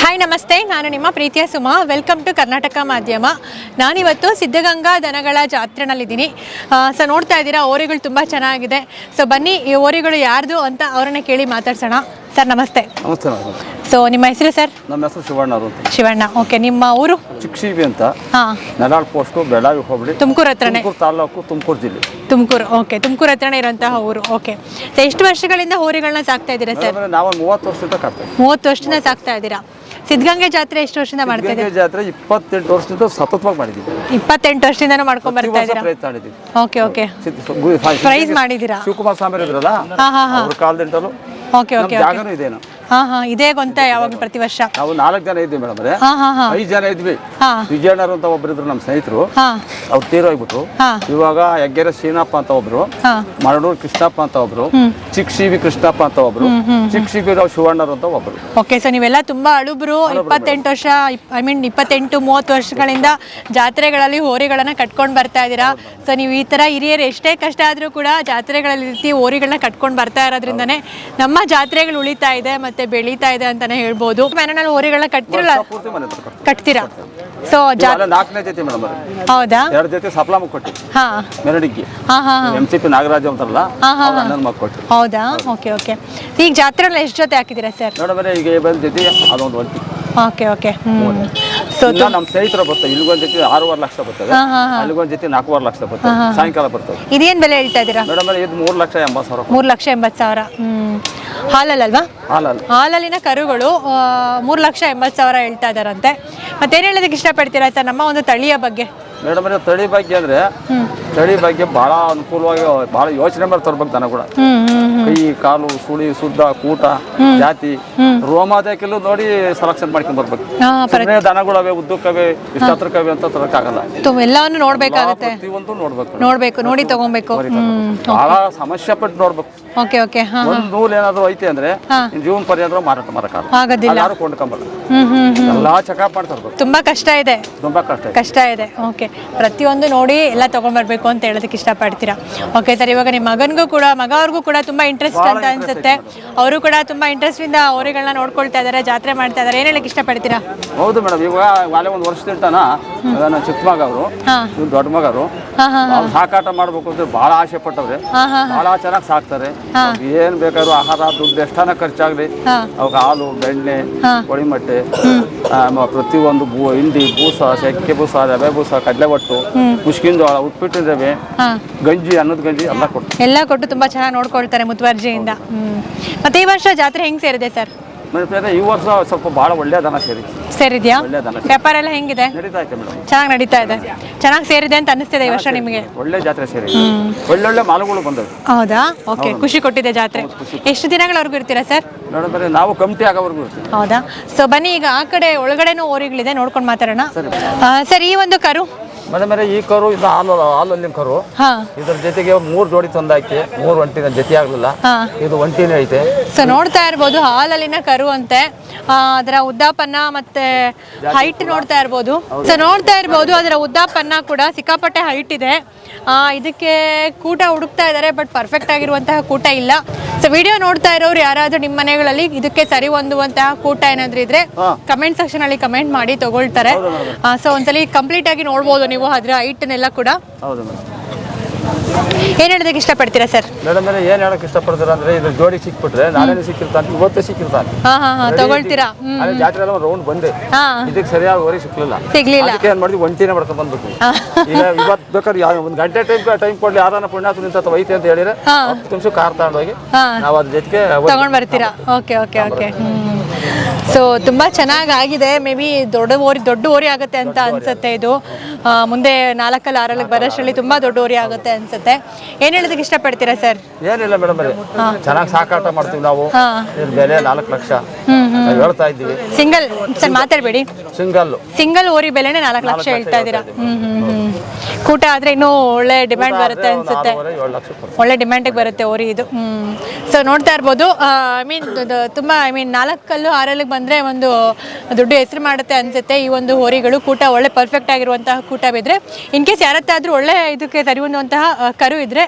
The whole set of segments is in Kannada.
ಹಾಯ್ ನಮಸ್ತೆ. ನಾನು ನಿಮ್ಮ ಪ್ರೀತಿಯ ಸುಮಾ. ವೆಲ್ಕಮ್ ಟು ಕರ್ನಾಟಕ ಮಾಧ್ಯಮ. ನಾನಿವತ್ತು ಸಿದ್ಧಗಂಗಾ ದನಗಳ ಜಾತ್ರೆನಲ್ಲಿದ್ದೀನಿ. ಸೊ ನೋಡ್ತಾ ಇದ್ದೀರಾ, ಓರಿಗಳು ತುಂಬ ಚೆನ್ನಾಗಿದೆ. ಸೊ ಬನ್ನಿ, ಈ ಓರಿಗಳು ಯಾರ್ದು ಅಂತ ಅವ್ರನ್ನ ಕೇಳಿ ಮಾತಾಡ್ಸೋಣ. ಸರ್ ನಮಸ್ತೆ ನಮಸ್ತೆ. ಸೊ ನಿಮ್ಮ ಹೆಸರು ಸರ್? ನಮ್ಮ ಹೆಸರು ಶಿವಣ್ಣ ಅವರು ಅಂತ. ಶಿವಣ್ಣ. ಓಕೆ ನಿಮ್ಮ ಊರು? ಚಿಕ್ಸಿಬಿ ಅಂತ. ಹಾ. ನೆಲಾಳ್ ಪೋಸ್ಟ್ ಬೆಳಗಾವಿ ಹೋಬಳಿ. ತುಮಕೂರು ಹತ್ರನೇ. ತುಮಕೂರು ತಾಲೂಕು ತುಮಕೂರು ಜಿಲ್ಲೆ. ತುಮಕೂರು ಓಕೆ ತುಮಕೂರು ಹತ್ರನೇ ಇರುವಂತಹ ಊರು ಓಕೆ ಸೊ ಎಷ್ಟು ವರ್ಷಗಳಿಂದ ಹೋರಿಗಳನ್ನ ಸಾಕ್ತಾ ಇದ್ದೀರಾ ಸರ್? ನಾವು ಮೂವತ್ತು ವರ್ಷದಿಂದ ಕಟ್ತೇವೆ ಮೂವತ್ತು ವರ್ಷದಿಂದ ಸಾಕ್ತಾ ಇದ್ದೀರಾ? ಸಿದ್ಧಗಂಗೆ ಜಾತ್ರೆ ಎಷ್ಟು ವರ್ಷದಿಂದ ಮಾಡ್ತಾ ಇದ್ದೀರಾ? ಗಂಗೆ ಜಾತ್ರೆ ಇಪ್ಪತ್ತೆಂಟು ವರ್ಷದಿಂದ ಸತತವಾಗಿ ಮಾಡಿದ್ದೀವಿ. ಇಪ್ಪತ್ತೆಂಟು ವರ್ಷದಿಂದನೂ ಮಾಡ್ಕೊಂಡು ಪ್ರತಿ ಬರ್ತಾ ವರ್ಷ ಇದ್ದೀರಾ? ಪ್ರಯತ್ನ ಮಾಡಿದ್ದೀವಿ. ಓಕೆ ಓಕೆ ಸಿದ್ಧ- ಸು- ಗು- ಫಾ- ಪ್ರೈಸ್ ಮಾಡಿದ್ದೀರಾ? ಶಿವಕುಮಾರ್ ಸ್ವಾಮಿ ಇದ್ರಲ್ಲ ಹಾ ಹಾ ಹಾ. ಅವ್ರ ಕಾಲದಿಂದಲೂ ಓಕೆ ನಮ್ಮ ಓಕೆ ಜಾಗನೂ ಇದೇನು ಹಾ ಹಾ ಇದೇ ಗೊಂತ ಯಾವಾಗ ಪ್ರತಿ ವರ್ಷ. ನಾವು ನಾಲ್ಕು ಜನ ಇದ್ವಿ ಮೇಡಮ್ ಅವರೇ. ಹಾ ಹಾ ಹಾ. ಐದು ಜನ ಇದ್ವಿ. ಹಾ. ವಿಜಯಣ್ಣರು ಅಂತ ಒಬ್ರು ಇದ್ರು ನಮ್ಮ ಸ್ನೇಹಿತರು. ಹಾ. ಅವ್ರು ತೀರೋಗ್ಬಿಟ್ರು ಹಾ. ಇವಾಗ ಯಗ್ಗೆರೆ ಶ್ರೀನಪ್ಪ ಅಂತ ಒಬ್ರು ಹಾ. ಮರಡೂರು ಕೃಷ್ಣಪ್ಪ ಅಂತ ಒಬ್ರು ಚಿಕ್ಕ ಸಿ ವಿ ಕೃಷ್ಣಪ್ಪ ಅಂತ ಒಬ್ರು ಚಿಕ್ಕ ಶಿವಿ ರಾವ್ ಶಿವಣ್ಣರು ಅಂತ ಒಬ್ರು. ಓಕೆ ಸೊ ನೀವೆಲ್ಲ ತುಂಬಾ ಅಳುಬ್ರು ಇಪ್ಪತ್ತೆಂಟು ವರ್ಷ ಐ ಮೀನ್ ಇಪ್ಪತ್ತೆಂಟು ಮೂವತ್ತು ವರ್ಷಗಳಿಂದ ಜಾತ್ರೆಗಳಲ್ಲಿ ಹೋರಿಗಳನ್ನ ಕಟ್ಕೊಂಡು ಬರ್ತಾ ಇದ್ದೀರಾ. ಸೊ ನೀವು ಈ ತರ ಹಿರಿಯರು ಎಷ್ಟೇ ಕಷ್ಟ ಆದ್ರೂ ಕೂಡ ಜಾತ್ರೆಗಳಲ್ಲಿ ಈ ರೀತಿ ಹೋರಿಗಳನ್ನ ಕಟ್ಕೊಂಡು ಬರ್ತಾ ಇರೋದ್ರಿಂದನೇ ನಮ್ಮ ಜಾತ್ರೆಗಳು ಉಳಿತಾ ಇದೆ ಮತ್ತೆ ಬೆಳೀತಾ ಇದೆ ಅಂತಾನೆ ಹೇಳ್ಬೋದು. ಮನೆಯಲ್ಲಿ ಹೋರಿಗಳನ್ನ ಕಟ್ತಿರಲ್ಲ. ಪೂರ್ತಿ ಮನೆ ಹತ್ರ ಕಟ್ತೀರಾ? ಸೊ ಜಾ ಇವಾಗ ನಾಲ್ಕನೇ ಜೊತೆ ಮೇಡಮ್ ಹೌದಾ? ಎರಡು ಜೊತೆ ಸಪ್ಲಾಮ ಕೊಟ್ಟಿ. ಹಾ. ಮೆರಡಿಗೆ ಹಾ ಹಾ ಹಾ. ಎಂ ಸಿ ಪಿ ನಾಗರಾಜ್ ಅಂತಾರಲ್ಲ ಹಾ, ಹಾ, ಮಗ ಕೊಟ್ಟಿ ಹೌದಾ? Okay okay. ಈಗ ಜಾತ್ರೆಲ್ಲ ಎಷ್ಟು ಜೊತೆ ಹಾಕಿದ್ದೀರಾ ಸರ್? ಅವ್ರೆ ಈಗ ಬಂದ ಜೊತೆ ಅದೊಂದು ಒಂಟಿ ಓಕೆ ಓಕೆ ಸೊ ನಮ್ಮ ಸ್ನೇಹಿತರು ಬರ್ತಾರೆ. ಇಲ್ಲಿಗೊಂದು ಜೊತೆ ಆರೂವರೆ ಲಕ್ಷ ಬರ್ತದೆ. ಹಾ ಹಾ ಹಾ. ಅಲ್ಲಿಗೊಂದು ಜೊತೆ ನಾಲ್ಕೂವರೆ ಲಕ್ಷ ಬರ್ತದೆ. ಸಾಯಂಕಾಲ ಬರ್ತದೆ. ಇದೇನ್ ಬೆಲೆ ಹೇಳ್ತಾ ಇದ್ದೀರಾ? ಮೇಡಮ್ ಇದು ಮೂರು ಲಕ್ಷ ಎಂಬತ್ತು ಸಾವಿರ ಮೂರು ಲಕ್ಷ ಎಂಬತ್ತು ಸಾವಿರ. ಹ್ಞೂ ಹಾಲಲ್ಲಲ್ವಾ? ಹಾಲಲ್ಲ. ಹಾಲಲ್ಲಿನ ಕರುಗಳು ಮೂರು ಲಕ್ಷ ಎಂಬತ್ತು ಸಾವಿರ ಹೇಳ್ತಾ ಇದ್ದಾರಂತೆ. ಮತ್ತೇನ್ ಹೇಳೋದಕ್ಕೆ ಇಷ್ಟಪಡ್ತೀರಾ ನಮ್ಮ ಒಂದು ತಳಿಯ ಬಗ್ಗೆ? ಮೇಡಮ್ ತಳಿ ಬಗ್ಗೆ ಅಂದ್ರೆ ತಳಿ ಬಗ್ಗೆ ಬಹಳ ಅನುಕೂಲವಾಗಿ ಬಹಳ ಯೋಚನೆ ಮಾಡಿ ತರ್ಬೇಕು ದನ ಕೂಡ. ಕೈ ಕಾಲು ಸುಳಿ ಸುದ್ದ ಕೂಟ ಜಾತಿ ರೋಮಾದಕ್ಕೆಲ್ಲೂ ನೋಡಿ ಸೆಲೆಕ್ಷನ್ ಮಾಡ್ಕೊಂಡ್ ಬರ್ಬೇಕು. ದನಗಳವೆ ಉದ್ದಕ್ಕವೆ ಇಷ್ಟ ಹತ್ರಕ್ಕವೆ ಅಂತ ತರಕ್ಕಾಗಲ್ಲ ಎಲ್ಲಾನು ನೋಡ್ಬೇಕಾಗುತ್ತೆ. ಪ್ರತಿಯೊಂದು ನೋಡ್ಬೇಕು. ನೋಡಬೇಕು ನೋಡಿ ತಗೊಬೇಕು. ಬಹಳ ಸಮಸ್ಯೆ ಪಟ್ಟು ನೋಡ್ಬೇಕು. Okay okay. ಒಂದು ನೂಲ್ ಏನಾದ್ರು ಐತೆ ಅಂದ್ರೆ ಜೂನ್ ಜೀವನ ಪರ್ಯಂತ ಮಾರಾಟ ಮಾಡಕ್ಕಾಗಲ್ಲ ಆಗೋದಿಲ್ಲ. ಯಾರು ಕೊಂಡ್ಕೊಂಬಲ್ಲ. ಎಲ್ಲಾ ಚೆಕಪ್ ಮಾಡ್ತಿರ್ಬೇಕು ತುಂಬಾ ಕಷ್ಟ ಇದೆ. ತುಂಬಾ ಕಷ್ಟ. ಕಷ್ಟ ಇದೆ. ಓಕೆ. ಪ್ರತಿಯೊಂದು ನೋಡಿ ಎಲ್ಲ ತೊಗೊಂಬರ್ಬೇಕು ಅಂತ ಹೇಳೋದಕ್ಕೆ ಇಷ್ಟಪಡ್ತೀರಾ? ಓಕೆ ಸರ್ ಇವಾಗ ನಿಮ್ಮ ಮಗನಿಗೂ ಕೂಡ ಮಗ ಅವ್ರಿಗೂ ಕೂಡ ತುಂಬ ಇಂಟ್ರೆಸ್ಟ್ ಅಂತ ಅನ್ಸುತ್ತೆ. ಅವರು ಕೂಡ ತುಂಬ ಇಂಟ್ರೆಸ್ಟಿಂದ ಅವರುಗಳನ್ನ ನೋಡ್ಕೊಳ್ತಾ ಇದ್ದಾರೆ ಜಾತ್ರೆ ಮಾಡ್ತಾ ಇದ್ದಾರೆ ಏನು ಹೇಳಕ್ಕೆ ಇಷ್ಟಪಡ್ತೀರಾ? ಹೌದು ಮೇಡಮ್ ಇವಾಗ ಒಂದು ವರ್ಷ ತಿಂಟಾನ ನನ್ನ ಚಿಕ್ಕ ಮಗ ಅವರು. ದೊಡ್ಡ ಮಗ ಹಾಂ ಅವ್ರು ಸಾಕಾಟ ಮಾಡ್ಬೇಕು ಅಂದ್ರೆ ಬಹಳ ಆಸೆ ಪಟ್ಟವ್ರೆ. ಬಹಳ ಚೆನ್ನಾಗಿ ಸಾಕ್ತಾರೆ. ಏನ್ ಬೇಕಾದ್ರೂ ಆಹಾರ ದುಡ್ಡು ಎಷ್ಟಾನ ಖರ್ಚಾಗ್ಲಿ. ಅವಾಗ ಹಾಲು ಬೆಣ್ಣೆ. ಕೊಳಿಮಟ್ಟೆ ಪ್ರತಿಯೊಂದು ಭೂ ಹಿಂಡಿ ಬೂಸ ಸೆಕ್ಕೆ ಬೂಸ ರವೆ ಬೂಸ ಕಡಲೆ ಒಟ್ಟು ಮುಷ್ಕಿನ ಜೋಳ ಉಪ್ಪಿಟ್ಟಿನ ರವೆ ಗಂಜಿ ಅನ್ನದ ಗಂಜಿ ಎಲ್ಲ ಕೊಟ್ಟು ಎಲ್ಲ ಕೊಟ್ಟು ತುಂಬಾ ಚೆನ್ನಾಗಿ ನೋಡ್ಕೊಳ್ತಾರೆ ಮುತುವರ್ಜಿಯಿಂದ. ಮತ್ತೆ ಮತ್ತು ಈ ವರ್ಷ ಜಾತ್ರೆ ಹೆಂಗ್ ಸೇರಿದೆ ಸರ್? ಈ ವರ್ಷ ಸ್ವಲ್ಪ ಬಹಳ ಒಳ್ಳೆಯ ದನ ಸೇರಿ. ಸೇರಿದ್ಯಾ? ದನ ವ್ಯಾಪಾರ ಎಲ್ಲ ಹೆಂಗಿದೆ? ನಡೀತಾ ಐತೆ ಮೇಡಮ್. ಚೆನ್ನಾಗಿ ನಡೀತಾ ಇದೆ. ಚೆನ್ನಾಗಿ ಸೇರಿದೆ ಅಂತ ಅನಿಸ್ತಿದೆ ಈ ವರ್ಷ ನಿಮಗೆ? ಒಳ್ಳೆ ಜಾತ್ರೆ ಸೇರಿ. ಒಳ್ಳೊಳ್ಳೆ ಮಾಲುಗಳು ಬಂದವು. ಹೌದಾ? ಓಕೆ ಖುಷಿ ಕೊಟ್ಟಿದೆ ಜಾತ್ರೆ. ಎಷ್ಟು ದಿನಗಳವರೆಗೂ ಇರ್ತೀರಾ ಸರ್? ಮೇಡಮ್ ಬರೀ ನಾವು ಕಮಿಟಿ ಆಗೋವರೆಗೂ ಇರ್ತೀವಿ. ಹೌದಾ? ಸೊ ಬನ್ನಿ ಈಗ ಆ ಕಡೆ ಒಳಗಡೆನೂ ಓರಿಗಳಿದೆ ನೋಡ್ಕೊಂಡು ಮಾತಾಡೋಣ. ಸರ್ ಈ ಒಂದು ಕರು ಮೇಲೆ ಈ ಕರು ಇದು ಹಾಲು ಹಾಲಲ್ಲಿ ಕರು. ಹಾ. ಇದ್ರ ಜೊತೆಗೆ ಮೂರು ಜೋಡಿ ತಂದಾಕಿ ಮೂರು ಒಂಟಿನ ಜೊತೆ ಆಗ್ಲಿಲ್ಲ. ಇದು ಒಂಟಿನೇ ಐತೆ. ಸೊ ನೋಡ್ತಾ ಇರ್ಬೋದು ಹಾಲಲ್ಲಿನ ಕರು ಅಂತೆ. ಆ, ಅದರ ಉದ್ದಾಪನ್ನ ಮತ್ತೆ ಹೈಟ್ ನೋಡ್ತಾ ಇರ್ಬೋದು. ಸೊ ನೋಡ್ತಾ ಇರ್ಬೋದು ಅದರ ಉದ್ದಾಪನ್ನ ಕೂಡ ಸಿಕ್ಕಾಪಟ್ಟೆ ಹೈಟ್ ಇದೆ. ಆ, ಇದಕ್ಕೆ ಕೂಟ ಹುಡುಕ್ತಾ ಇದ್ದಾರೆ ಬಟ್ ಪರ್ಫೆಕ್ಟ್ ಆಗಿರುವಂತಹ ಕೂಟ ಇಲ್ಲ. ಸೊ ವಿಡಿಯೋ ನೋಡ್ತಾ ಇರೋರು ಯಾರಾದ್ರೂ ನಿಮ್ಮ ಮನೆಗಳಲ್ಲಿ ಇದಕ್ಕೆ ಸರಿ ಹೊಂದುವಂತಹ ಕೂಟ ಏನಾದ್ರೂ ಇದ್ರೆ. ಕಮೆಂಟ್ ಸೆಕ್ಷನ್ ಅಲ್ಲಿ ಕಮೆಂಟ್ ಮಾಡಿ ತಗೊಳ್ತಾರೆ. ಸೊ ಒಂದ್ಸಲಿ ಕಂಪ್ಲೀಟ್ ಆಗಿ ನೋಡ್ಬೋದು ನೀವು. ಅದ್ರ ಹೈಟ್ನೆಲ್ಲ ಕೂಡ ಹೌದು ಮೇಡಮ್. ಏನ್ ಹೇಳೋದಕ್ಕೆ ಇಷ್ಟಪಡ್ತೀರಾ ಸರ್? ಮೇಡಮ್ ಮೇಲೆ ಏನು ಹೇಳಕ್ ಇಷ್ಟಪಡ್ತೀರ ಅಂದ್ರೆ ಇದು ಜೋಡಿ ಸಿಕ್ಬಿಟ್ರೆ ನಾಳೆ ಸಿಕ್ಕಿರ್ತಾನೆ ಇವತ್ತೇ ಸಿಕ್ಕಿರ್ತಾನೆ. ಹಾ ಹಾ ಹಾ ತಗೊಳ್ತೀರಾ? ಹ್ಮ್ ಅಲ್ಲಿ ಜಾತ್ರೆ ಎಲ್ಲ ರೌಂಡ್ ಬಂದೆ. ಹಾ. ಇದಕ್ಕೆ ಸರಿಯಾದ ಓರಿ ಸಿಕ್ಲಿಲ್ಲ. ಸಿಗ್ಲಿಲ್ಲ. ಅದಕ್ಕೆ ಏನ್ ಮಾಡಿದ್ವಿ ಒಂಟಿನೇ ಮಾಡ್ಕೊಂಡು ಬಂದ್ಬಿಟ್ವಿ. ಈಗ ಇವತ್ತು ಬೇಕಾದ್ರೆ ಯಾವ ಒಂದು ಗಂಟೆ ಟೈಮ್ ಟೈಮ್ ಕೊಡ್ಲಿ ಯಾರನ್ನ ಪುಣ್ಯಾತು ನಿಂತ ಐತೆ ಅಂತ ಹೇಳಿದ್ರೆ ಹಾ. ಹತ್ತು ನಿಮಿಷ ಕಾರ್ ತಗೊಂಡೋಗಿ ಹಾ. ನಾವು ಅದ್ರ ಜೊತೆಗೆ ತಗೊಂಡ್ ಬರ್ತೀರಾ? ಓಕೆ ಓಕೆ ಓಕೆ ಸೊ ತುಂಬಾ ಚೆನ್ನಾಗಿ ಆಗಿದೆ ಮೇ ಬಿ ದೊಡ್ಡ ಓರಿ ದೊಡ್ಡ ಓರಿ ಆಗುತ್ತೆ ಅಂತ ಅನ್ಸುತ್ತೆ ಇದು. ಮುಂದೆ ನಾಲ್ಕಲ್ಲಿ ಆರಲ್ಲಿ ಬರೋಷ್ಟರಲ್ಲಿ ತುಂಬಾ ದೊಡ್ಡ ಓರಿ ಆಗುತ್ತೆ ಅನ್ಸುತ್ತೆ. ಏನ್ ಹೇಳೋದಕ್ಕೆ ಇಷ್ಟಪಡ್ತೀರಾ ಸರ್? ಏನಿಲ್ಲ ಮೇಡಮ್ ಚೆನ್ನಾಗಿ ಸಾಕಾಟ ಮಾಡ್ತೀವಿ ನಾವು. ಇದ್ರ ಬೆಲೆ ನಾಲ್ಕು ಲಕ್ಷ. ಹೇಳ್ತಾ ಇದ್ದೀವಿ. ಸಿಂಗಲ್ ಸರ್ ಮಾತಾಡ್ಬೇಡಿ. ಸಿಂಗಲ್ ಸಿಂಗಲ್ ಓರಿ ಬೆಲೆನೇ ನಾಲ್ಕು ಲಕ್ಷ ಹೇಳ್ತಾ ಇದ್ದೀರಾ? ಹ್ಮ್ ಹ್ಮ್ ಹ್ಮ್. ಕೂಟ ಆದ್ರೆ ಇನ್ನೂ ಒಳ್ಳೆ ಡಿಮ್ಯಾಂಡ್ ಬರುತ್ತೆ ಅನ್ಸುತ್ತೆ. ಏಳು ಲಕ್ಷ ಕೊಡ್ತೀವಿ. ಒಳ್ಳೆ ಡಿಮ್ಯಾಂಡಿಗೆ ಬರುತ್ತೆ ಓರಿ ಇದು. ಸೊ ನೋಡ್ತಾ ಇರ್ಬೋದು. ಐ ಮೀನ್ ತುಂಬ ಐ ಮೀನ್ ನಾಲ್ಕಲ್ಲು ಆರಲ್ಲಿಗೆ ಬಂದರೆ ಒಂದು ದುಡ್ಡು ಹೆಸರು ಮಾಡುತ್ತೆ ಅನ್ಸುತ್ತೆ. ಈ ಒಂದು ಹೋರಿಗಳು ಕೂಟ ಒಳ್ಳೆ ಪರ್ಫೆಕ್ಟ್ ಆಗಿರುವಂತಹ ಕೂಟ ಬಿದ್ದರೆ ಇನ್ ಕೇಸ್ ಯಾರತ್ತಾದರೂ ಒಳ್ಳೆ ಇದಕ್ಕೆ ಸರಿ ಹೊಂದುವಂತಹ ಕರು ಇದ್ದರೆ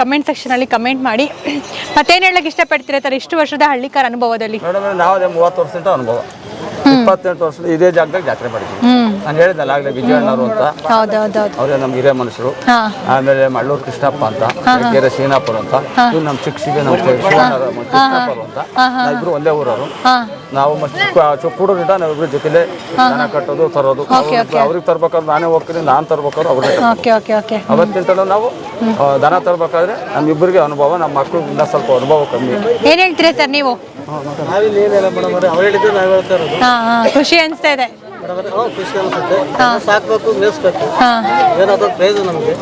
ಕಮೆಂಟ್ ಸೆಕ್ಷನಲ್ಲಿ ಕಮೆಂಟ್ ಮಾಡಿ. ಮತ್ತೇನು ಹೇಳಕ್ಕೆ ಇಷ್ಟಪಡ್ತೀರಾ ಸರ್? ಇಷ್ಟು ವರ್ಷದ ಹಳ್ಳಿಕಾರ ಅನುಭವದಲ್ಲಿ. ನಾವೇ ಮೂವತ್ತು ವರ್ಷದ ಅನುಭವ. ಇಪ್ಪತ್ತೆಂಟು ವರ್ಷದ ಇದೇ ಜಾಗದಾಗ ಜಾತ್ರೆ ಮಾಡಿದ್ವಿ ಹ್ಮ್. ನಾನು ಹೇಳಿದ್ನಲ್ಲ ಆಗಲೇ ವಿಜಯಣ್ಣವರು ಅಂತ. ಹೌದು ಹೌದು ಹೌದು. ಅವರೇ ನಮ್ಮ ಹಿರಿಯ ಮನುಷ್ಯರು. ಆಮೇಲೆ ಮಳ್ಳೂರು ಕೃಷ್ಣಪ್ಪ ಅಂತ ಬೇರೆ ಸೀನಾಪುರ್ ಅಂತ. ಇವ್ರು ನಮ್ಮ ಶಿಕ್ಷಿಗೆ ನಮ್ಮ ಕೃಷ್ಣಪ್ಪರು ಅಂತ. ಇಬ್ಬರು ಒಂದೇ ಊರವರು. ನಾವು ಮತ್ತೆ ನಾವು ನಾವಿಬ್ರು ಜೊತೆಲೆ ದನ ಕಟ್ಟೋದು ತರೋದು. ಅವ್ರಿಗೆ ತರ್ಬೇಕಾದ್ರೆ ನಾನೇ ಹೋಗ್ತೀನಿ ನಾನು ತರ್ಬೇಕಾದ್ರೆ ಅವ್ರಿಗೆ ಅವತ್ತಿನ ಓಕೆ ಓಕೆ ಅವತ್ತಿಂತಲೂ ನಾವು ದನ ತರ್ಬೇಕಾದ್ರೆ ನಮ್ಮಿಬ್ಬರಿಗೆ ಅನುಭವ ನಮ್ಮ ಮಕ್ಕಳು ಇನ್ನೂ ಸ್ವಲ್ಪ ಅನುಭವ ಕಮ್ಮಿ. ಏನ್ ಹೇಳ್ತೀರಾ ಸರ್ ನೀವು? ಖುಷಿ ಅನಿಸ್ತಾ ಇದೆ. ಖುಷಿ ಅನಿಸುತ್ತೆ. ಸಾಕ್ಬೇಕು ಮೇಯಿಸ್ಬೇಕು. ಏನಾದ್ರು ಪ್ರೈಸ್ ನಮಗೆ.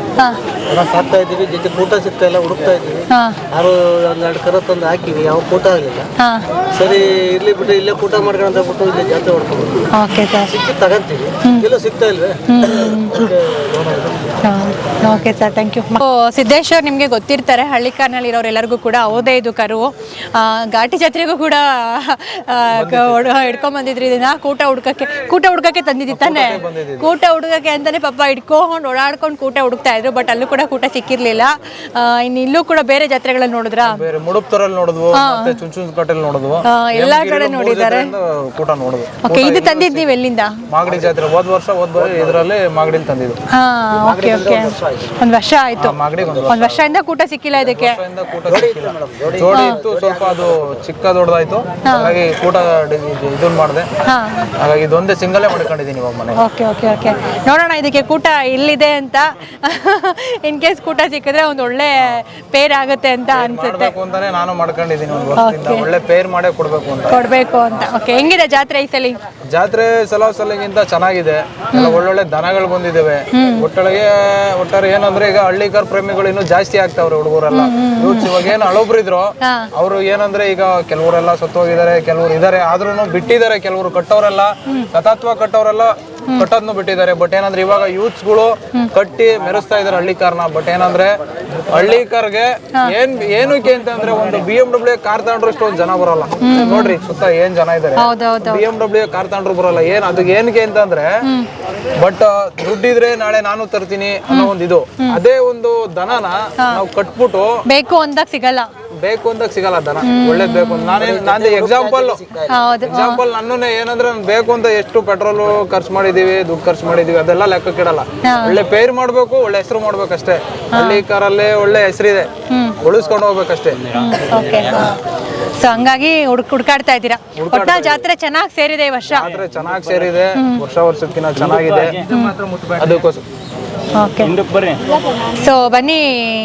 ಎಲ್ಲ ಸಾಕ್ತಾ ಇದ್ದೀವಿ ಜೊತೆ ಊಟ ಸಿಗ್ತಾ ಇಲ್ಲ ಹುಡುಕ್ತಾ ಇದ್ದೀವಿ. ಹಾ. ಯಾರು ಒಂದೆರಡು ಕರ ತಂದು ಹಾಕಿವಿ ಯಾವ ಊಟ ಆಗಲಿಲ್ಲ. ಹಾ. ಸರಿ ಇರ್ಲಿ ಬಿಟ್ಟು ಇಲ್ಲೇ ಊಟ ಮಾಡ್ಕೊಂಡು ಅಂತ ಬಿಟ್ಟು ಇಲ್ಲೇ ಜಾತ್ರೆ ಹೊಡ್ಕೊಂಡು ಸಿಕ್ಕಿ ತಗಂತೀವಿ. ಇಲ್ಲ ಸಿಗ್ತಾ ಇಲ್ವೇ? Okay sir thank you Siddeshwar ನಿಮಗೆ ಗೊತ್ತಿರ್ತಾರೆ ಹಳ್ಳಿ ಕಾರ್ನಲ್ಲಿ ಇರೋರೆಲ್ಲರಿಗೂ ಕೂಡ ಅವದೇ ಇದು ಕರು ಘಾಟಿ ಜಾತ್ರೆಗೂ ಕೂಡ ಹಿಡ್ಕೊಂಡ್ ಬಂದಿದ್ರಿ ಇದನ್ನ ಕೂಟ ಹುಡ್ಕಕ್ಕೆ ಕೂಟ ಹುಡ್ಕಕ್ಕೆ ತಂದಿದ್ದಿ ತಾನೆ? ಕೂಟ ಹುಡುಗಕ್ಕೆ ಅಂತಾನೆ ಪಾಪ ಇಟ್ಕೊಂಡು ಓಡಾಡ್ಕೊಂಡು ಕೂಟ ಹುಡುಕ್ತಾ ಇದ್ರು ಬಟ್ ಅಲ್ಲೂ ಕೂಡ ಕೂಟ ಸಿಕ್ಕಿರ್ಲಿಲ್ಲ. ಇನ್ನು ಇಲ್ಲೂ ಕೂಡ ಬೇರೆ ಜಾತ್ರೆಗಳಲ್ಲಿ ನೋಡಿದ್ರ? ಬೇರೆ ಮುಡುಪ್ತರಲ್ಲಿ ನೋಡಿದ್ವು ಮತ್ತೆ ಚುಂಚುನ್ಕಟ್ಟೆಲ್ ನೋಡಿದ್ವು. ಆ, ಎಲ್ಲಾ ಕಡೆ ನೋಡಿದ್ದಾರೆ. ಕೂಟ ನೋಡಿದ್ವು ಓಕೆ ಇದು ತಂದಿದ್ದು ನೀವು ಎಲ್ಲಿಂದ? ಮಾಗಡಿ ಜಾತ್ರೆ ಹೋದ ವರ್ಷ ಹೋದ ಬರೀ ಇದರಲ್ಲಿ ಮಾಗಡಿಲಿ ತಂದಿದ್ದು. ಹಾ ಓಕೆ ಓಕೆ ಒಂದು ವರ್ಷ ಆಯ್ತು. ಒಂದು ವರ್ಷದಿಂದ ಕೂಟ ಸಿಕ್ಕಿಲ್ಲ ಇದಕ್ಕೆ? ವರ್ಷದಿಂದ ಕೂಟ ಸಿಕ್ಕಿಲ್ಲ. ಜೋಡಿ ಇತ್ತು ಸ್ವಲ್ಪ ಅದು ಚಿಕ್ಕ ದೊಡ್ಡದಾಯ್ತು. ಹಾಗಾಗಿ ಕೂಟ ಮಾಡಿದೆ. ಹಾ. ಹಾಗಾಗಿ ಇದೊಂದೇ ಸಿಂಗಲೇ ಮಾಡ್ಕೊಂಡಿದ್ದೀನಿ ಇವಾಗ ಮನೆ ಓಕೆ ಓಕೆ ಓಕೆ ನೋಡೋಣ ಇದಕ್ಕೆ ಕೂಟ ಇಲ್ಲಿದೆ ಅಂತ. ಇನ್ ಕೇಸ್ ಕೂಟ ಸಿಕ್ಕಿದ್ರೆ ಒಂದು ಒಳ್ಳೆ ಪೇರ್ ಆಗುತ್ತೆ ಅಂತ ಅನ್ಸುತ್ತೆ. ಮಾಡ್ಬೇಕು ಅಂತಾನೆ ನಾನು ಮಾಡ್ಕೊಂಡಿದ್ದೀನಿ ಒಂದು ವರ್ಷದಿಂದ. ಒಳ್ಳೆ ಪೇರ್ ಮಾಡೇ ಕೊಡ್ಬೇಕು ಅಂತ. ಕೊಡ್ಬೇಕು ಅಂತ. ಓಕೆ ಹೆಂಗಿದೆ ಜಾತ್ರೆ ಈ ಸಲ? ಜಾತ್ರೆ ಸಲ ಸಲಗಿಂತ ಚೆನ್ನಾಗಿದೆ. ಎಲ್ಲ ಒಳ್ಳೊಳ್ಳೆ ದನಗಳು ಬಂದಿದ್ದಾವೆ ಒಟ್ಟೊಳಗೆ ಒಟ್ಟಾರೆ ಏನಂದ್ರೆ ಈಗ ಹಳ್ಳಿಕರ್ ಪ್ರೇಮಿಗಳು ಇನ್ನು ಜಾಸ್ತಿ ಆಗ್ತಾವ್ರೆ ಹುಡುಗರೆಲ್ಲ. ಯೂತ್ಸ್ ಇವಾಗ ಏನು ಹಳಬ್ರು ಇದ್ರು ಅವ್ರು ಏನಂದ್ರೆ ಈಗ ಕೆಲವರೆಲ್ಲ ಸತ್ತೋಗಿದ್ದಾರೆ ಕೆಲವರು ಇದಾರೆ ಆದ್ರೂ ಬಿಟ್ಟಿದ್ದಾರೆ ಕೆಲವರು ಕಟ್ಟೋರೆಲ್ಲ ಸತತ್ವ ಕಟ್ಟೋರೆಲ್ಲ ಕಟ್ಟೋದ್ನು ಬಿಟ್ಟಿದ್ದಾರೆ. ಬಟ್ ಏನಂದ್ರೆ ಇವಾಗ ಯೂತ್ಸ್ಗಳು ಕಟ್ಟಿ ಮೆರೆಸ್ತಾ ಇದಾರೆ ಹಳ್ಳಿಕಾರ್ನ ಬಟ್ ಏನಂದ್ರೆ ಹಳ್ಳಿಕಾರ್ಗೆ ಏನ್ ಏನಕ್ಕೆ ಅಂತಂದ್ರೆ ಒಂದು ಬಿ ಎಂ ಡಬ್ಲ್ಯೂ ಕಾರ್ ತಗೊಂಡ್ರು ಇಷ್ಟೊಂದು ಜನ ಬರಲ್ಲ. ನೋಡ್ರಿ ಸುತ್ತ ಏನ್ ಜನ ಇದಾರೆ. ಬಿ ಎಂ ಡಬ್ಲ್ಯೂ ಕಾರ್ ತಗೊಂಡ್ರು ಬರಲ್ಲ. ಏನ್ ಅದು ಏನಕ್ಕೆ ಅಂತಂದ್ರೆ ಬಟ್ ದುಡ್ಡಿದ್ರೆ ನಾಳೆ ನಾನು ತರ್ತೀನಿ ಅನ್ನೋ ಒಂದು ಇದು. ಅದೇ ಒಂದು ದನನ ನಾವು ಕಟ್ಬಿಟ್ಟು ಬೇಕು ಅಂದಾಗ ಸಿಗಲ್ಲ. ಬೇಕು ಅಂದಾಗ ಸಿಗಲ್ಲ ದನ ಒಳ್ಳೇದ್ ಬೇಕು ಅಂತ. ನಾನೇ ನಾನು ಎಕ್ಸಾಂಪಲ್ ಹೌದು ಎಕ್ಸಾಂಪಲ್ ನನ್ನನ್ನೇ ಏನಂದ್ರೆ ನಾನು ಬೇಕು ಅಂತ ಎಷ್ಟು ಪೆಟ್ರೋಲ್ ಖರ್ಚು ಮಾಡಿದೀವಿ ದುಡ್ಡು ಖರ್ಚು ಮಾಡಿದೀವಿ ಅದೆಲ್ಲ ಲೆಕ್ಕಕ್ಕಿಡಲ್ಲ ಒಳ್ಳೆ ಪೇರ್ ಮಾಡ್ಬೇಕು ಒಳ್ಳೆ ಹೆಸರು ಮಾಡ್ಬೇಕಷ್ಟೇ. ಹಳ್ಳಿ ಕಾರಲ್ಲೇ ಒಳ್ಳೆ ಹೆಸರಿದೆ. ಉಳಿಸ್ಕೊಂಡು ಹೋಗ್ಬೇಕಷ್ಟೇ. ಓಕೆ. ಸೊ ಹಂಗಾಗಿ ಹುಡುಕ್ ಹುಡ್ಕಾಡ್ತಾ ಇದ್ದೀರಾ? ಒಟ್ಟ ಜಾತ್ರೆ ಚೆನ್ನಾಗಿ ಸೇರಿದೆ ಈ ವರ್ಷ? ಆದ್ರೆ ಚೆನ್ನಾಗಿ ಸೇರಿದೆ. ವರ್ಷ ವರ್ಷಕ್ಕಿಂತ ಚೆನ್ನಾಗಿದೆ. ಅದಕ್ಕೋಸ್ಕರ ಓಕೆ. ಸೊ ಬನ್ನಿ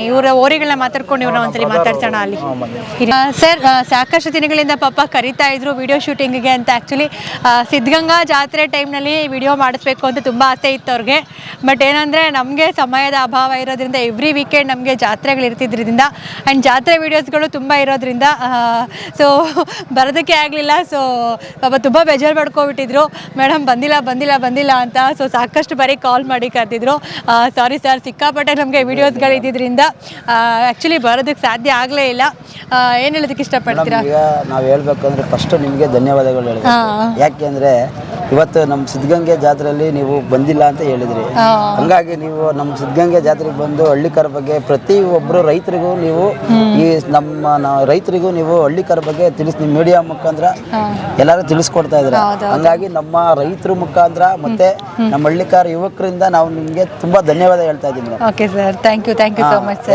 ಇವರ ಓರಿಗಳನ್ನ ಮಾತಾಡ್ಕೊಂಡು ಇವ್ರನ್ನ ಒಂದ್ಸಲಿ ಮಾತಾಡ್ಸೋಣ ಅಲ್ಲಿ. ಸರ್ ಸಾಕಷ್ಟು ದಿನಗಳಿಂದ ಪಾಪ ಕರಿತಾ ಇದ್ರು ವಿಡಿಯೋ ಶೂಟಿಂಗಿಗೆ ಅಂತ ಆ್ಯಕ್ಚುಲಿ ಸಿದ್ಧಗಂಗಾ ಜಾತ್ರೆ ಟೈಮ್ನಲ್ಲಿ ವಿಡಿಯೋ ಮಾಡಿಸ್ಬೇಕು ಅಂತ ತುಂಬ ಆಸೆ ಇತ್ತು ಅವ್ರಿಗೆ. ಬಟ್ ಏನಂದರೆ ನಮಗೆ ಸಮಯದ ಅಭಾವ ಇರೋದ್ರಿಂದ ಎವ್ರಿ ವೀಕೆಂಡ್ ನಮಗೆ ಜಾತ್ರೆಗಳು ಇರ್ತಿದ್ರಿಂದ ಆ್ಯಂಡ್ ಜಾತ್ರೆ ವೀಡಿಯೋಸ್ಗಳು ತುಂಬ ಇರೋದ್ರಿಂದ ಸೊ ಬರೋದಕ್ಕೆ ಆಗಲಿಲ್ಲ. ಸೊ ಪಾಪ ತುಂಬ ಬೇಜಾರು ಮಾಡ್ಕೊಬಿಟ್ಟಿದ್ರು. ಮೇಡಮ್ ಬಂದಿಲ್ಲ ಬಂದಿಲ್ಲ ಬಂದಿಲ್ಲ ಅಂತ. ಸೊ ಸಾಕಷ್ಟು ಬಾರಿ ಕಾಲ್ ಮಾಡಿ ಕರೆದಿದ್ರು. ಸಾರಿ ಸರ್ ಸಿಕ್ಕಾಪಟ್ಟೆ ನಮಗೆ ವಿಡಿಯೋಸ್ಗಳು ಇದ್ದಿದ್ದರಿಂದ ಆ್ಯಕ್ಚುಲಿ ಬರೋದಕ್ಕೆ ಸಾಧ್ಯ ಆಗಲೇ ಇಲ್ಲ. ಏನು ಹೇಳೋದಕ್ಕೆ ಇಷ್ಟಪಡ್ತೀರಾ? ಈಗ ನಾವು ಹೇಳ್ಬೇಕಂದ್ರೆ ಫಸ್ಟ್ ನಿಮಗೆ ಧನ್ಯವಾದಗಳು ಹೇಳಿ ಯಾಕೆಂದರೆ ಯಾಕೆಂದ್ರೆ ಇವತ್ತು ನಮ್ಮ ಸಿದ್ಧಗಂಗೆ ಜಾತ್ರೆಯಲ್ಲಿ ನೀವು ಬಂದಿಲ್ಲ ಅಂತ ಹೇಳಿದ್ರಿ. ಹಂಗಾಗಿ ನೀವು ನಮ್ಮ ಸಿದ್ಧಗಂಗೆ ಜಾತ್ರೆಗೆ ಬಂದು ಹಳ್ಳಿಕರ ಬಗ್ಗೆ ಪ್ರತಿ ಒಬ್ಬರು ರೈತರಿಗೂ ನೀವು ಈ ನಮ್ಮ ರೈತರಿಗೂ ನೀವು ಹಳ್ಳಿಕರ ಬಗ್ಗೆ ತಿಳಿಸ್ ನಿಮ್ಮ ಮೀಡಿಯಾ ಮುಖಾಂತರ ಎಲ್ಲರೂ ತಿಳಿಸ್ಕೊಡ್ತಾ ಇದ್ದಾರೆ. ಹಂಗಾಗಿ ನಮ್ಮ ರೈತರ ಮುಖಾಂತರ ಮತ್ತೆ ನಮ್ಮ ಹಳ್ಳಿಕಾರ ಯುವಕರಿಂದ ನಾವು ನಿಮಗೆ ತುಂಬಾ ಧನ್ಯವಾದ ಹೇಳ್ತಾ ಇದ್ದೀನಿ. ಮೇಡಮ್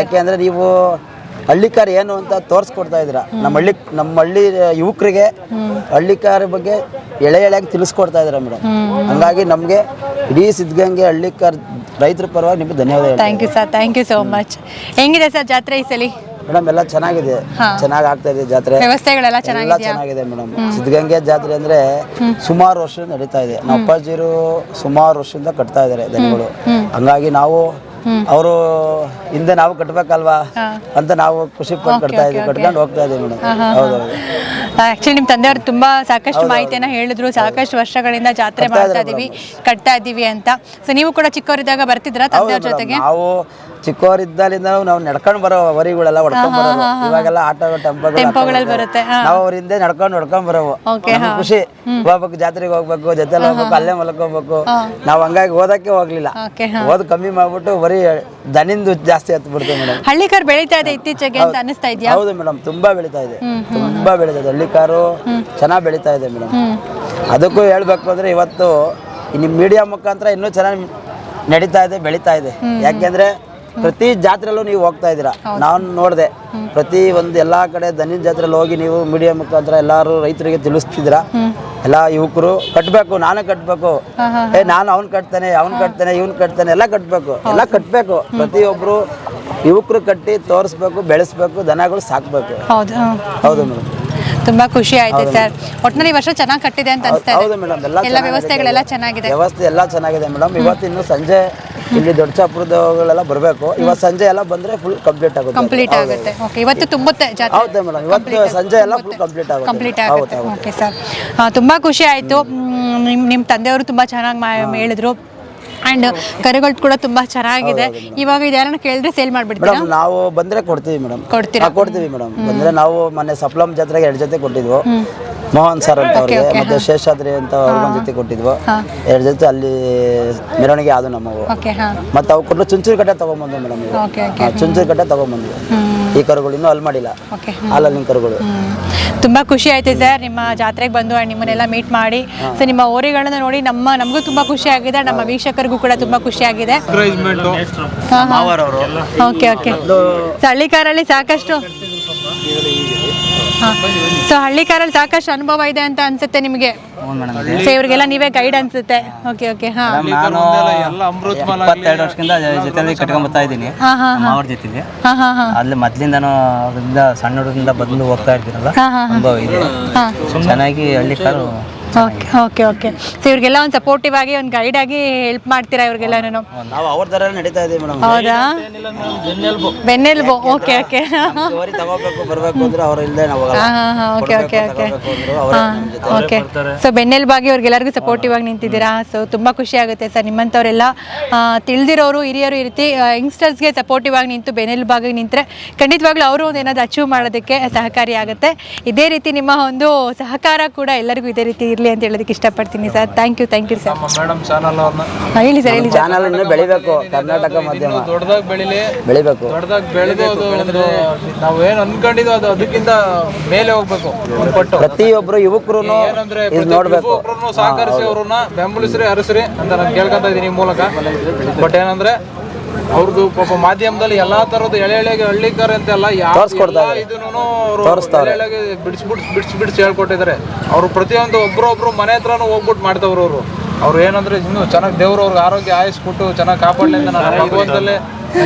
ಯಾಕೆಂದ್ರೆ ನೀವು ಹಳ್ಳಿಕಾರ ಏನು ಅಂತ ತೋರಿಸ್ಕೊಡ್ತಾ ಇದ್ರ. ನಮ್ಮ ಹಳ್ಳಿ ನಮ್ಮ ಹಳ್ಳಿ ಯುವಕರಿಗೆ ಹಳ್ಳಿಕಾರ ಬಗ್ಗೆ ಎಳೆ ಎಳೆಯಾಗಿ ತಿಳಿಸ್ಕೊಡ್ತಾ ಇದ್ರ ಮೇಡಮ್. ಹಂಗಾಗಿ ನಮಗೆ ಇಡೀ ಸಿದ್ಧಗಂಗೆ ಹಳ್ಳಿಕಾರ ರೈತರ ಪರವಾಗಿ ನಿಮಗೆ ಧನ್ಯವಾದ thank you sir thank you so much ಹೆಂಗಿದೆ ಸರ್ ಜಾತ್ರೆ ಈ ಸಲ? ಮೇಡಮ್ ಎಲ್ಲ ಚೆನ್ನಾಗಿದೆ. ಚೆನ್ನಾಗಿ ಆಗ್ತಾ ಇದೆ ಜಾತ್ರೆ. ವ್ಯವಸ್ಥೆಗಳೆಲ್ಲ ಎಲ್ಲ ಚೆನ್ನಾಗಿದೆ ಮೇಡಮ್. ಸಿದ್ಧಗಂಗೆ ಜಾತ್ರೆ ಅಂದ್ರೆ ಸುಮಾರು ವರ್ಷ ನಡೀತಾ ಇದೆ. ನಮ್ಮ ಅಪ್ಪಾಜಿರು ಸುಮಾರು ವರ್ಷದಿಂದ ಕಟ್ತಾ ಇದ್ದಾರೆ ದನಗಳು. ಹಂಗಾಗಿ ನಾವು ಅವರು ಹಿಂದೆ ನಾವು ಕಟ್ಬೇಕಲ್ವಾ ಅಂತ ನಾವು ಖುಷಿ ಪಟ್ಟು ಕಟ್ತಾ ಇದೀವಿ ಕಟ್ಕೊಂಡು ಹೋಗ್ತಾ ಇದೀವಿ ಮೇಡಮ್. ಹೌದೌದು. ಆಕ್ಚುಲಿ ನಿಮ್ಮ ತಂದೆಯವರು ತುಂಬಾ ಸಾಕಷ್ಟು ಮಾಹಿತಿಯನ್ನ ಹೇಳಿದ್ರು ಸಾಕಷ್ಟು ವರ್ಷಗಳಿಂದ ಜಾತ್ರೆ ಮಾಡ್ತಾ ಇದೀವಿ ಕಟ್ತಾ ಇದೀವಿ ಅಂತ. ಸೊ ನೀವು ಕೂಡ ಚಿಕ್ಕವರಿದ್ದಾಗ ಬರ್ತಿದ್ರ ತಂದೆಯವ್ರ ಜೊತೆಗೆ? ನಾವು ಚಿಕ್ಕವರಿದ್ದಾಲಿಂದ ನಾವು ನಡ್ಕೊಂಡು ಬರೋ ವರಿಗಳೆಲ್ಲ ಹೊಡ್ಕೊಂಡ್ ಬರೋವು ಇವಾಗೆಲ್ಲ ಆಟೋ ಟೆಂಪೋಗಳು ಟೆಂಪೋಗಳಲ್ಲಿ ಬರುತ್ತೆ. ನಾವು ಅವ್ರ ಹಿಂದೆ ನಡ್ಕೊಂಡು ನಡ್ಕೊಂಡ್ ಬರೋವು. ಖುಷಿ. ಹೋಗ್ಬೇಕು ಜಾತ್ರೆಗೆ ಹೋಗ್ಬೇಕು ಜೊತೆಲಿ ಹೋಗ್ಬೇಕು ಅಲ್ಲೇ ಮಲ್ಕೋಬೇಕು. ನಾವು ಹಂಗಾಗಿ ಓದಕ್ಕೆ ಹೋಗ್ಲಿಲ್ಲ. ಓದ್ ಕಮ್ಮಿ ಮಾಡ್ಬಿಟ್ಟು ಬರೀ ದನಿಂದು ಜಾಸ್ತಿ ಹತ್ತು ಬಿಡ್ತೇವೆ ಮೇಡಮ್ ಹಳ್ಳಿಕಾರ್ ಬೆಳೀತಾ ಇದೆ ಇತ್ತೀಚೆಗೆ ಅಂತ ಅನಿಸ್ತಾ ಇದೆಯಾ? ಹೌದು ಮೇಡಮ್ ತುಂಬಾ ಬೆಳೀತಾ ಇದೆ. ತುಂಬಾ ಬೆಳೀತಾ ಇದೆ. ಹಳ್ಳಿ ಕಾರು ಚೆನ್ನಾಗಿ ಬೆಳೀತಾ ಇದೆ ಮೇಡಮ್ ಅದಕ್ಕೂ ಹೇಳ್ಬೇಕು ಅಂದ್ರೆ ಇವತ್ತು ನಿಮ್ಮ ಮೀಡಿಯಾ ಮುಖಾಂತರ ಇನ್ನೂ ಚೆನ್ನಾಗಿ ನಡೀತಾ ಇದೆ ಬೆಳೀತಾ ಇದೆ. ಯಾಕೆಂದ್ರೆ ಪ್ರತಿ ಜಾತ್ರೆಲ್ಲೂ ನೀವು ಹೋಗ್ತಾ ಇದ್ದೀರಾ? ನಾನು ನೋಡಿದೆ. ಪ್ರತಿ ಒಂದು ಎಲ್ಲಾ ಕಡೆ ದನಿನ ಜಾತ್ರೆಯಲ್ಲಿ ಹೋಗಿ ನೀವು ಮೀಡಿಯಾ ಮುಖಾಂತರ ಎಲ್ಲರೂ ರೈತರಿಗೆ ತಿಳಿಸ್ತಿದ್ದೀರಾ? ಎಲ್ಲ ಯುವಕರು ಕಟ್ಟಬೇಕು ನಾನು ಕಟ್ಟಬೇಕು ಏ ನಾನು ಅವ್ನು ಕಟ್ತಾನೆ ಅವ್ನು ಕಟ್ತಾನೆ ಇವ್ನು ಕಟ್ತಾನೆ ಎಲ್ಲ ಕಟ್ಟಬೇಕು ಎಲ್ಲ ಕಟ್ಟಬೇಕು ಪ್ರತಿಯೊಬ್ಬರು ಯುವಕರು ಕಟ್ಟಿ ತೋರಿಸ್ಬೇಕು ಬೆಳೆಸ್ಬೇಕು ದನಗಳು ಸಾಕಬೇಕು. ಹೌದು ಹೌದು ಮೇಡಮ್. ತುಂಬಾ ಖುಷಿ ಆಯ್ತು ಸರ್. ಒಟ್ಟಿನಲ್ಲಿ ಈ ವರ್ಷ ಚೆನ್ನಾಗಿ ಕಟ್ಟಿದೆ ಅಂತ ಅನಿಸ್ತಾ ಹೌದು ಇದೆ ಮೇಡಮ್ ಎಲ್ಲ ಎಲ್ಲ ವ್ಯವಸ್ಥೆಗಳೆಲ್ಲ ಚೆನ್ನಾಗಿದೆ. ವ್ಯವಸ್ಥೆ ಎಲ್ಲ ಚೆನ್ನಾಗಿದೆ ಮೇಡಮ್. ಇವತ್ತು ಇನ್ನು ಸಂಜೆ ಇಲ್ಲಿ ದೊಡ್ಡ ಚಾಪುರದಗಳೆಲ್ಲ ಬರಬೇಕು ಇವತ್ತು ಸಂಜೆ ಎಲ್ಲ ಬಂದ್ರೆ ಫುಲ್ ಕಂಪ್ಲೀಟ್ ಆಗುತ್ತೆ. ಕಂಪ್ಲೀಟ್ ಆಗುತ್ತೆ. ಓಕೆ ಇವತ್ತು ತುಂಬುತ್ತೆ ಜಾತ್ರೆ. ಹೌದು ಮೇಡಮ್ ಇವತ್ತು ಸಂಜೆ ಎಲ್ಲ ಫುಲ್ ಕಂಪ್ಲೀಟ್ ಆಗುತ್ತೆ. ಕಂಪ್ಲೀಟ್ ಆಗುತ್ತೆ. ಓಕೆ ಸರ್ ತುಂಬಾ ಖುಷಿ ಆಯ್ತು. ನಿಮ್ಮ ನಿಮ್ಮ ತಂದೆಯವರು ತುಂಬಾ ಚೆನ್ನಾಗಿ ಹೇಳಿದ್ರು. ಅಂಡ್ ಕರುಗಳು ಕೂಡ ತುಂಬಾ ಚೆನ್ನಾಗಿದೆ. ಇವಾಗ ಇದ್ಯಾರನ್ನ ಕೇಳಿದ್ರೆ ಸೇಲ್ ಮಾಡ್ಬಿಡ್ತೀರಾ? ಮೇಡಮ್ ನಾವು ಬಂದ್ರೆ ಕೊಡ್ತೀವಿ ಮೇಡಮ್. ಕೊಡ್ತೀರಾ? ಕೊಡ್ತೀವಿ ಮೇಡಮ್. ಬಂದ್ರೆ ನಾವು ಮೊನ್ನೆ ಸಪ್ಲಮ್ ಜಾತ್ರೆಗೆ ಎರಡು ಜೊತೆ ಕೊಟ್ಟಿದ್ವು. ಮೋಹನ್ ಸರ್ ಅಂತ ಅವ್ರಿಗೆ ಮತ್ತೆ ಶೇಷಾದ್ರಿ ಅಂತ ಅವ್ರಿಗೊಂದು ಜೊತೆ ಕೊಟ್ಟಿದ್ವು. ಎರಡು ಜೊತೆ ಅಲ್ಲಿ ಮೆರವಣಿಗೆ ಆದವು ನಮ್ಮವು. ಓಕೆ ಹಾಂ. ಮತ್ತೆ ಅವು ಕೊಟ್ಟು ಚುಂಚೂರು ಕಟ್ಟೆ ತಗೊಂಬಂದ್ವಿ ಮೇಡಮ್ ಓಕೆ ಓಕೆ ಚುಂಚೂರು ಕಟ್ಟೆ ತಗೊಂಬಂದ್ವಿ. ಈ ಕರುಗಳು ಇನ್ನೂ ಅಲ್ಲಿ ಮಾಡಿಲ್ಲ. ಓಕೆ ಹಾಲಲ್ಲಿನ ಕರುಗಳು. ತುಂಬಾ ಖುಷಿ ಆಯ್ತು ಸರ್ ನಿಮ್ಮ ಜಾತ್ರೆಗೆ ಬಂದು ನಿಮ್ಮನ್ನೆಲ್ಲ ಮೀಟ್ ಮಾಡಿ. ಸೊ ನಿಮ್ಮ ಓರಿಗಳನ್ನ ನೋಡಿ ನಮ್ಮ ನಮಗೂ ತುಂಬಾ ಖುಷಿ ಆಗಿದೆ ನಮ್ಮ ವೀಕ್ಷಕರಿಗೂ ಕೂಡ ತುಂಬಾ ಖುಷಿ ಆಗಿದೆ. ಓಕೆ ಓಕೆ ಸೊ ಹಳ್ಳಿಕಾರಲ್ಲಿ ಸಾಕಷ್ಟು ಸೊ ಹಳ್ಳಿಕಾರಲ್ಲಿ ಸಾಕಷ್ಟು ಅನುಭವ ಇದೆ ಅಂತ ಅನ್ಸುತ್ತೆ ನಿಮಗೆ? ಸೊ ಇವ್ರಿಗೆಲ್ಲ ನೀವೇ ಗೈಡ್ ಅನ್ಸುತ್ತೆ. ಓಕೆ ಓಕೆ ಹಾ. ನಾನು ಇಪ್ಪತ್ತೆರಡು ವರ್ಷದಿಂದ ಜೊತೆಲಿ ಕಟ್ಕೊಂಡ್ ಬರ್ತಾ ಇದ್ದೀನಿ. ಹಾ ಹಾ ಮಾವ್ರ ಜೊತೆಲಿ. ಹಾ ಹಾ ಹಾ. ಅಲ್ಲಿ ಮೊದ್ಲಿಂದನೂ ಅದರಿಂದ ಸಣ್ಣ ಹುಡುಗರಿಂದ ಬಂದು ಹೋಗ್ತಾ ಹಾ ಅನುಭವ ಇದೆ. ಹಾ. ಚೆನ್ನಾಗಿ ಹಳ್ಳಿ ಕಾರು ಓಕೆ ಓಕೆ ಓಕೆ. ಸೊ ಇವ್ರಿಗೆಲ್ಲ ಒಂದು ಸಪೋರ್ಟಿವ್ ಆಗಿ ಒಂದು ಗೈಡ್ ಆಗಿ ಹೆಲ್ಪ್ ಮಾಡ್ತೀರಾ ಇವ್ರಿಗೆಲ್ಲನೂ ನಾವು ಅವ್ರ ಥರ ನಡೀತಾ ಇದೀವಿ ಮೇಡಮ್. ಹೌದಾ? ಬೆನ್ನೆಲುಬು. Okay okay. ವರಿ ತಗೋಬೇಕು ಬರಬೇಕು ಅಂದ್ರೆ ಅವ್ರು ಇಲ್ಲದೆ ನಾವು ಹೋಗಲ್ಲ. ಹಾ ಹಾ ಹಾ ಓಕೆ ಓಕೆ ಓಕೆ. ಅವರೇ ಓಕೆ. ಸೊ ಬೆನ್ನೆಲುಬಾಗಿ ಅವ್ರಿಗೆಲ್ಲರಿಗೂ ಸಪೋರ್ಟಿವ್ ಆಗಿ ನಿಂತಿದ್ದೀರಾ? ಸೊ ತುಂಬ ಖುಷಿ ಆಗುತ್ತೆ ಸರ್. ನಿಮ್ಮಂಥವರೆಲ್ಲ ತಿಳಿದಿರೋರು ಹಿರಿಯರು ಈ ರೀತಿ ಯಂಗ್ಸ್ಟರ್ಸ್ಗೆ ಸಪೋರ್ಟಿವ್ ಆಗಿ ನಿಂತು ಬೆನ್ನೆಲುಬಾಗಿ ನಿಂತರೆ ಖಂಡಿತವಾಗ್ಲೂ ಅವರು ಒಂದು ಏನಾದರೂ ಅಚೀವ್ ಮಾಡೋದಕ್ಕೆ ಸಹಕಾರಿ ಆಗುತ್ತೆ. ಇದೇ ರೀತಿ ನಿಮ್ಮ ಒಂದು ಸಹಕಾರ ಕೂಡ ಎಲ್ಲರಿಗೂ ಇದೇ ರೀತಿ ಇರಲಿ ಅಂತ ಹೇಳೋದಕ್ಕೆ ಇಷ್ಟಪಡ್ತೀನಿ sir. Thank you thank you sir madam channel ಅವ್ರನ್ನ ಹೇಳಿ ಸರ್ ಹೇಳಿ ಚಾನಲ್ ಇನ್ನೂ ಬೆಳಿಬೇಕು ಕರ್ನಾಟಕ ಮಾಧ್ಯಮ. ದೊಡ್ಡದಾಗಿ ಬೆಳಿಲಿ. ಬೆಳಿಬೇಕು. ದೊಡ್ಡದಾಗಿ ಬೆಳೆದು ಅದು ಒಂದು ನಾವು ಏನು ಅನ್ಕೊಂಡಿದ್ವು ಅದು ಅದಕ್ಕಿಂತ ಮೇಲೆ ಹೋಗ್ಬೇಕು. ಒಂದ್ ಪಟ್ಟು. ಪ್ರತಿಯೊಬ್ರು ಯುವಕರು ಏನಂದ್ರೆ ಇದು ನೋಡ್ಬೇಕು. ಸಹಕರಿಸಿ ಅವ್ರನ್ನ ಬೆಂಬಲಿಸ್ರಿ ಹರಿಸ್ರಿ ಅಂತ ನಾನು ಕೇಳ್ಕೊಂತ ಇದೀನಿ ಈ ಮೂಲಕ. ಬಟ್ ಏನಂದ್ರೆ ಅವ್ರದ್ದು ಪಾಪ ಮಾಧ್ಯಮದಲ್ಲಿ ಎಲ್ಲಾ ತರದ ಎಳೆ ಎಳೆಗೆ ಹಳ್ಳಿಕರ್ ಅಂತೆಲ್ಲ ಬಿಡ್ಸ್ ಬಿಡ್ಸ್ ಎಲ್ಲ ಬಿಡ್ಸ್ ಇದನ್ನು ಅವರು ಎಳೆ ಎಳೆಗೆ ಬಿಡಿಸ್ ಬಿಡಿಸ್ ಬಿಡಿಸ್ ಬಿಡಿಸಿ ಹೇಳ್ಕೊಟ್ಟಿದ್ದಾರೆ. ಅವರು ಪ್ರತಿಯೊಂದು ಒಬ್ರೊಬ್ರು ಮನೆ ಹತ್ರನೂ ಹೋಗ್ಬಿಟ್ಟು ಮಾಡ್ತವ್ರು ಅವರು. ಅವ್ರು ಏನಂದ್ರೆ ಇನ್ನು ಚೆನ್ನಾಗಿ ದೇವ್ರು ಅವ್ರಿಗೆ ಆರೋಗ್ಯ ಆಯಿಸ್ಬಿಟ್ಟು ಚೆನ್ನಾಗಿ ಕಾಪಾಡಲಿ ಅಂತ ನಾನು ಭಗವಂತಲ್ಲೇ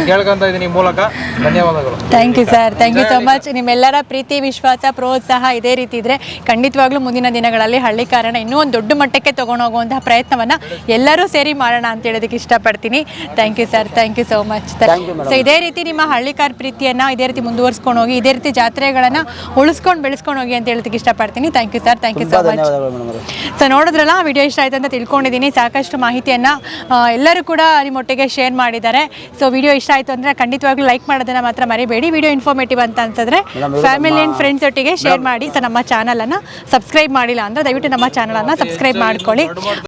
ಕೇಳ್ಕೊಂತ ಇದ್ದೀನಿ ಮೂಲಕ. ಧನ್ಯವಾದಗಳು. Thank you sir thank you so much ನಿಮ್ಮೆಲ್ಲರ ಪ್ರೀತಿ ವಿಶ್ವಾಸ ಪ್ರೋತ್ಸಾಹ ಇದೇ ರೀತಿ ಇದ್ರೆ ಖಂಡಿತವಾಗ್ಲೂ ಮುಂದಿನ ದಿನಗಳಲ್ಲಿ ಹಳ್ಳಿ ಕಾರಣ ಇನ್ನೂ ಒಂದು ದೊಡ್ಡ ಮಟ್ಟಕ್ಕೆ ತಗೊಂಡೋಗುವಂತಹ ಪ್ರಯತ್ನವನ್ನ ಎಲ್ಲರೂ ಸೇರಿ ಮಾಡೋಣ ಅಂತ ಹೇಳೋದಕ್ಕೆ ಇಷ್ಟಪಡ್ತೀನಿ. Thank you sir thank you so much so ಇದೇ ರೀತಿ ನಿಮ್ಮ ಹಳ್ಳಿಕಾರ್ ಪ್ರೀತಿಯನ್ನ ಇದೇ ರೀತಿ ಮುಂದುವರ್ಸ್ಕೊಂಡು ಹೋಗಿ ಇದೇ ರೀತಿ ಜಾತ್ರೆಗಳನ್ನ ಉಳಿಸ್ಕೊಂಡು ಬೆಳೆಸ್ಕೊಂಡು ಹೋಗಿ ಅಂತ ಹೇಳೋದಕ್ಕೆ ಇಷ್ಟಪಡ್ತೀನಿ. Thank you sir thank you so much so ನೋಡಿದ್ರಲ್ಲ ವಿಡಿಯೋ ಇಷ್ಟ ಆಯ್ತು ಅಂತ ತಿಳ್ಕೊಂಡಿದ್ದೀನಿ. ಸಾಕಷ್ಟು ಮಾಹಿತಿಯನ್ನ ಎಲ್ಲರೂ ಕೂಡ ನಿಮ್ಮೊಟ್ಟಿಗೆ ಶೇರ್ ಮಾಡಿದ್ದಾರೆ. ಸೊ ವಿಡಿಯೋ ಇಷ್ಟ ಆಯಿತು ಅಂದರೆ ಖಂಡಿತವಾಗ್ಲೂ ಲೈಕ್ ಮಾಡೋದನ್ನ ಮಾತ್ರ ಮರಿಬೇಡಿ. ವಿಡಿಯೋ ಇನ್ಫಾರ್ಮೇಟಿವ್ ಅಂತ ಅಂತಂದರೆ ಫ್ಯಾಮಿಲಿ ಆ್ಯಂಡ್ ಫ್ರೆಂಡ್ಸ್ ಒಟ್ಟಿಗೆ ಶೇರ್ ಮಾಡಿ ಸೊ ನಮ್ಮ ಚಾನಲನ್ನು ಸಬ್ಸ್ಕ್ರೈಬ್ ಮಾಡಿಲ್ಲ ಅಂದರೆ ದಯವಿಟ್ಟು ನಮ್ಮ ಚಾನಲನ್ನು ಸಬ್ಸ್ಕ್ರೈಬ್ ಮಾಡ್ಕೊಳ್ಳಿ.